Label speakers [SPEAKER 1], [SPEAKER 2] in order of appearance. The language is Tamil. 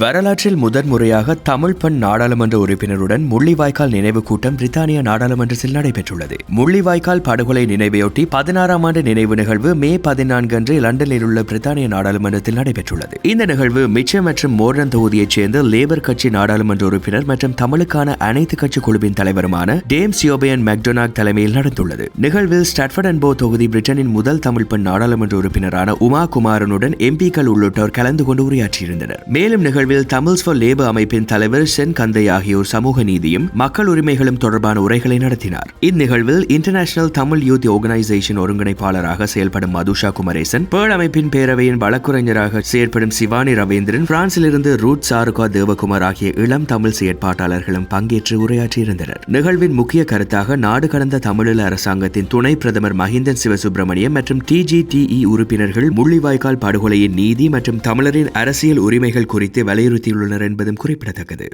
[SPEAKER 1] வரலாற்றில் முதன்முறையாக தமிழ் பெண் நாடாளுமன்ற உறுப்பினருடன் முள்ளிவாய்க்கால் நினைவு கூட்டம் பிரித்தானிய நாடாளுமன்றத்தில் நடைபெற்றுள்ளது. முள்ளிவாய்க்கால் படுகொலை நினைவையொட்டி பதினாறாம் ஆண்டு நினைவு நிகழ்வு மே பதினான்கு அன்று லண்டனில் உள்ள பிரித்தானிய நாடாளுமன்றத்தில் நடைபெற்றுள்ளது. இந்த நிகழ்வு மிச்சம் மற்றும் மோர்டன் தொகுதியைச் சேர்ந்த லேபர் கட்சி நாடாளுமன்ற உறுப்பினர் மற்றும் தமிழுக்கான அனைத்து கட்சி குழுவின் தலைவருமான டேம் சியோபியன் மெக்டொனாக் தலைமையில் நடந்துள்ளது. நிகழ்வில் ஸ்டாட்ஃபர்ட் அண்ட் போ தொகுதி பிரிட்டனின் முதல் தமிழ் பெண் நாடாளுமன்ற உறுப்பினரான உமா குமாரனுடன் எம்பிக்கள் உள்ளிட்டோர் கலந்து கொண்டு உரையாற்றியிருந்தனர். மேலும் நிகழ்வு நிகழ்வில் தமிழ்ஸ் ஃபார் லேபர் அமைப்பின் தலைவர் சென் கந்தை ஆகியோர் சமூக நீதியும் மக்கள் உரிமைகளும் தொடர்பான உரைகளை நடத்தினார். இந்நிகழ்வில் இன்டர்நேஷனல் தமிழ் யூத் ஆர்கனைசேஷன் ஒருங்கிணைப்பாளராக செயல்படும் மதுஷா குமரேசன் பேர்ல் அமைப்பின் பேரவையின் வழக்குரைஞராக செயற்படும் சிவானி ரவீந்திரன் பிரான்சிலிருந்து ரூட் சாருகா தேவகுமார் ஆகிய இளம் தமிழ் செயற்பாட்டாளர்களும் பங்கேற்று உரையாற்றியிருந்தனர். நிகழ்வின் முக்கிய கருத்தாக நாடு கடந்த தமிழீழ அரசாங்கத்தின் துணை பிரதமர் மஹிந்தன் சிவசுப்பிரமணியம் மற்றும் டிஜிடிஇ உறுப்பினர்கள் முள்ளிவாய்க்கால் படுகொலையின் நீதி மற்றும் தமிழரின் அரசியல் உரிமைகள் குறித்து வலியுறுத்தியுள்ளனர் என்பதும் குறிப்பிடத்தக்கது.